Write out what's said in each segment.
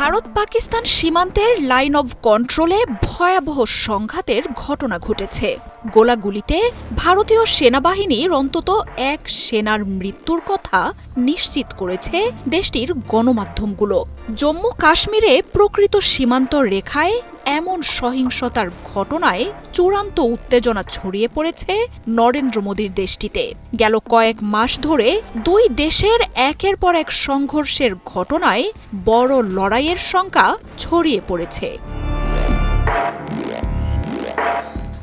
ভারত পাকিস্তান সীমান্তের line of কন্ট্রোলে ভয়াবহ সংঘাতের ঘটনা ঘটেছে। গোলাগুলিতে ভারতীয় সেনাবাহিনীর অন্তত এক সেনার মৃত্যুর কথা নিশ্চিত করেছে দেশটির গণমাধ্যমগুলো। জম্মু কাশ্মীরে প্রকৃত সীমান্ত রেখায় এমন সহিংসতার ঘটনায় চূড়ান্ত উত্তেজনা ছড়িয়ে পড়েছে নরেন্দ্র মোদীর দেশটিতে। গেল কয়েক মাস ধরে দুই দেশের একের পর এক সংঘর্ষের ঘটনায় বড় লড়াইয়ের শঙ্কা ছড়িয়ে পড়েছে।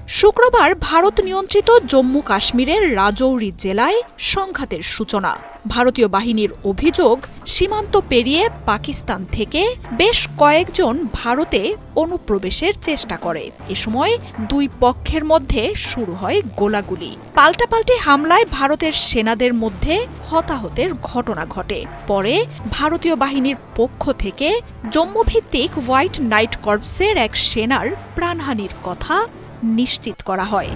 শুক্রবার ভারত নিয়ন্ত্রিত জম্মু কাশ্মীরের রাজৌরি জেলায় সংঘাতের সূচনা। ভারতীয় বাহিনীর অভিযোগ, সীমান্ত পেরিয়ে পাকিস্তান থেকে বেশ কয়েকজন ভারতে অনুপ্রবেশের চেষ্টা করে। এ সময় দুই পক্ষের মধ্যে শুরু হয় গোলাগুলি। পাল্টাপাল্টি হামলায় ভারতের সেনাদের মধ্যে হতাহতের ঘটনা ঘটে। পরে ভারতীয় বাহিনীর পক্ষ থেকে জম্মুভিত্তিক হোয়াইট নাইট কর্পসের এক সেনার প্রাণহানির কথা নিশ্চিত করা হয়।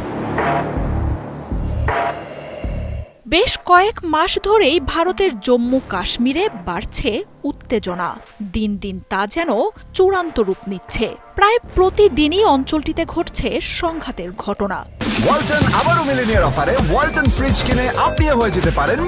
বেশ কয়েক মাস ধরেই ভারতের জম্মু কাশ্মীরে বাড়ছে উত্তেজনা। দিন দিন তা যেন চূড়ান্ত রূপ নিচ্ছে। প্রায় প্রতিদিনই অঞ্চলটিতে ঘটছে সংঘাতের ঘটনা। ওয়ালটন আবারও মিলিনিয়ার অফারে ওয়ালটন ফ্রিজ কিনে আপনিও হয়ে যেতে পারেন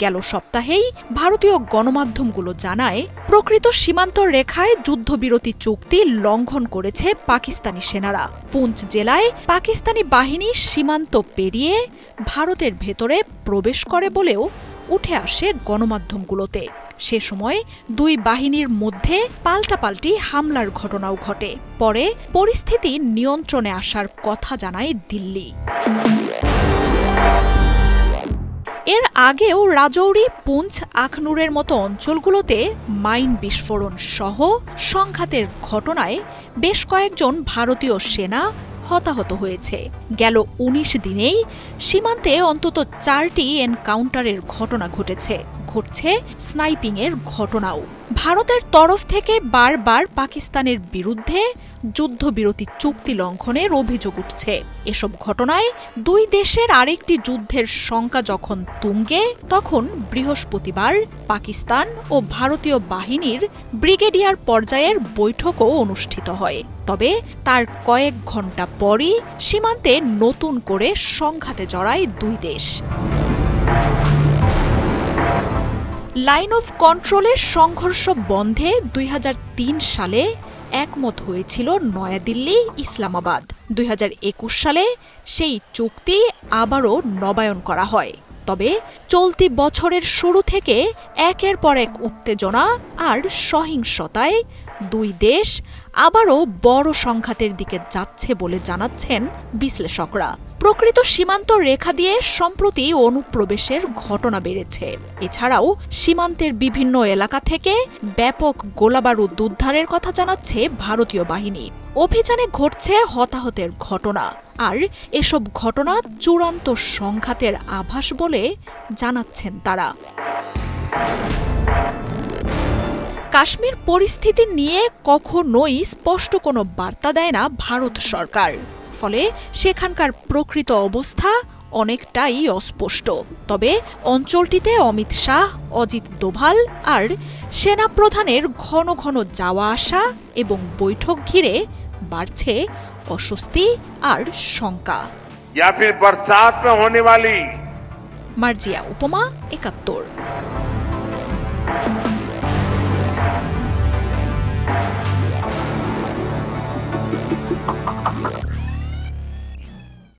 গেল সপ্তাহেই ভারতীয় গণমাধ্যমগুলো জানায়, প্রকৃত সীমান্ত রেখায় যুদ্ধবিরতি চুক্তি লঙ্ঘন করেছে পাকিস্তানি সেনারা। পুঞ্চ জেলায় পাকিস্তানি বাহিনী সীমান্ত পেরিয়ে ভারতের ভেতরে প্রবেশ করে বলেও উঠে আসে গণমাধ্যমগুলোতে। সে সময় দুই বাহিনীর মধ্যে পাল্টাপাল্টি হামলার ঘটনাও ঘটে। পরে পরিস্থিতি নিয়ন্ত্রণে আসার কথা জানায় দিল্লি। এর আগেও রাজৌরি, পুঞ্চ, আখনুরের মতো অঞ্চলগুলোতে মাইন বিস্ফোরণ সহ সংঘাতের ঘটনায় বেশ কয়েকজন ভারতীয় সেনা হতাহত হয়েছে। গেল ১৯ দিনেই সীমান্তে অন্তত চারটি এনকাউন্টারের ঘটনা ঘটেছে। ঘটছে স্নাইপিংয়ের ঘটনাও। ভারতের তরফ থেকে বারবার পাকিস্তানের বিরুদ্ধে যুদ্ধবিরতি চুক্তি লঙ্ঘনের অভিযোগ উঠছে। এসব ঘটনায় দুই দেশের আরেকটি যুদ্ধের শঙ্কা যখন তুঙ্গে, তখন বৃহস্পতিবার পাকিস্তান ও ভারতীয় বাহিনীর ব্রিগেডিয়ার পর্যায়ের বৈঠকও অনুষ্ঠিত হয়। তবে তার কয়েক ঘণ্টা পরই সীমান্তে নতুন করে সংঘাতে জড়ায় দুই দেশ। লাইন অফ কন্ট্রোলের সংঘর্ষ বন্ধে দুই হাজার তিন সালে একমত হয়েছিল নয়াদিল্লি, ইসলামাবাদ। দুই হাজার একুশ সালে সেই চুক্তি আবারও নবায়ন করা হয়। তবে চলতি বছরের শুরু থেকে একের পর এক উত্তেজনা আর সহিংসতায় দুই দেশ আবারও বড় সংঘাতের দিকে যাচ্ছে বলে জানাচ্ছেন বিশ্লেষকরা। প্রকৃত সীমান্ত রেখা দিয়ে সম্প্রতি অনুপ্রবেশের ঘটনা বেড়েছে। এছাড়াও সীমান্তের বিভিন্ন এলাকা থেকে ব্যাপক গোলাবারুদ উদ্ধারের কথা জানাচ্ছে ভারতীয় বাহিনী। অভিযানে ঘটছে হতাহতের ঘটনা। আর এসব ঘটনা চূড়ান্ত সংঘাতের আভাস বলে জানাচ্ছেন তারা। কাশ্মীর পরিস্থিতি নিয়ে কখনোই স্পষ্ট কোনো বার্তা দেয় না ভারত সরকার। ফলে সেখানকার প্রকৃত অবস্থা অনেকটাই অস্পষ্ট। তবে অঞ্চলটিতে অমিত শাহ অজিত দোভাল আর সেনাপ্রধানের ঘন ঘন যাওয়া আসা এবং বৈঠক ঘিরে বাড়ছে অস্বস্তি আর শঙ্কা। মার্জিয়া উপমা একাত্তর।